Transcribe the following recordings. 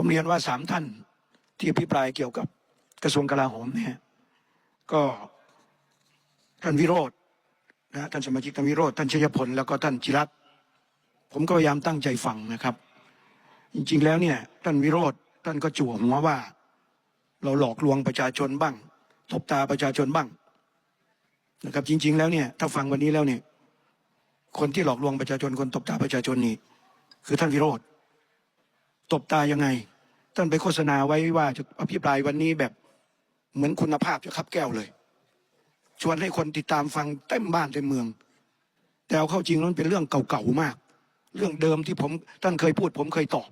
ผมเรียนว่าสามท่านที่อภิปรายเกี่ยวกับกระทรวงกลาโหมเนี่ยก็ท่านวิโรธนะท่านสมาชิกท่านวิโรธท่านชยพลแล้วก็ท่านจิรัตผมก็พยายามตั้งใจฟังนะครับ จริง ๆ แล้วเนี่ยท่านวิโรธท่านก็จั่วหัวว่า เราหลอกลวงประชาชนบ้างตบตาประชาชนบ้างนะครับ จริง ๆ แล้วเนี่ยถ้าฟังวันนี้แล้วเนี่ยคนที่หลอกลวงประชาชนคนตบตาประชาชนนี่คือท่านวิโรธ ตบตายังไง ท่านไปโฆษณาไว้ว่าจะอภิปรายวันนี้แบบเหมือนคุณภาพจะคับแก้วเลย ชวนให้คนติดตามฟังเต็มบ้านเต็มเมือง แต่เอาเข้าจริงแล้นเป็นเรื่องเก่าๆมาก เรื่องเดิมที่ผมท่านเคยพูด ผมเคยตอบ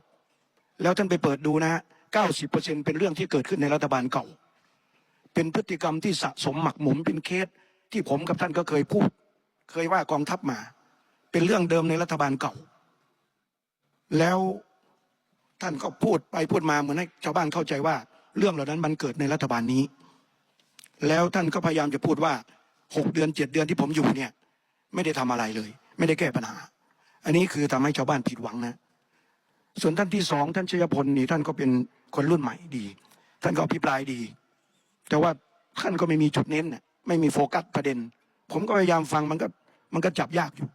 แล้วท่านไปเปิดดูนะฮะ90%เป็นเรื่องที่เกิดขึ้นในรัฐบาลเก่า เป็นพฤติกรรมที่สะสมหมักหมมเป็นเคสที่ผมกับท่านก็เคยพูด เคยว่ากองทัพมา เป็นเรื่องเดิมในรัฐบาลเก่า แล้ว ท่านก็พูดไปพูดมาเหมือนให้ชาวบ้านเข้าใจว่า เรื่องเหล่านั้นมันเกิดในรัฐบาลนี้ แล้วท่านก็พยายามจะพูดว่าหกเดือนเจ็ดเดือนที่ผมอยู่เนี่ย ไม่ได้ทำอะไรเลย ไม่ได้แก้ปัญหา อันนี้คือทำให้ชาวบ้านผิดหวังนะ ส่วนท่านที่สองท่านชยพลนี่ท่านก็เป็นคนรุ่นใหม่ดี ท่านก็อภิปรายดี แต่ว่าท่านก็ไม่มีจุดเน้นน่ะไม่มีโฟกัสประเด็น ผมก็พยายามฟังมันก็มันก็จับยากอยู่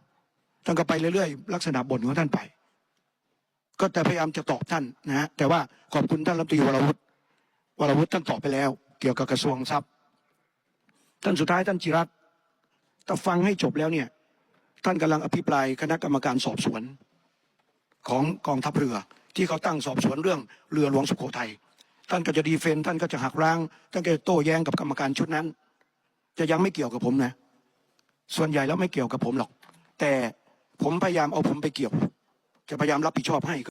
ท่านก็ไปเรื่อยๆ ลักษณะบ่นของท่านไป ก็แต่พยายามจะตอบท่านนะฮะแต่ว่าขอบคุณท่านรัฐมนตรีวรวุฒิวรวุฒิท่านตอบไปแล้ว เกี่ยวกับกระทรวงทรัพย์ ท่านสุดท้ายท่านจิรัตถ้าฟังให้จบแล้วเนี่ย ท่านกำลังอภิปรายคณะกรรมการสอบสวน ของกองทัพเรือ ที่เขาตั้งสอบสวนเรื่องเรือหลวงสุโขทัยท่านก็จะดีเฟนท่านก็จะหักล้าง ท่านก็จะโต้แย้งกับกรรมการชุดนั้น จะยังไม่เกี่ยวกับผมนะ ส่วนใหญ่แล้วไม่เกี่ยวกับผมหรอก แต่ผมพยายามเอาผมไปเกี่ยว จะพยายามรับผิดชอบให้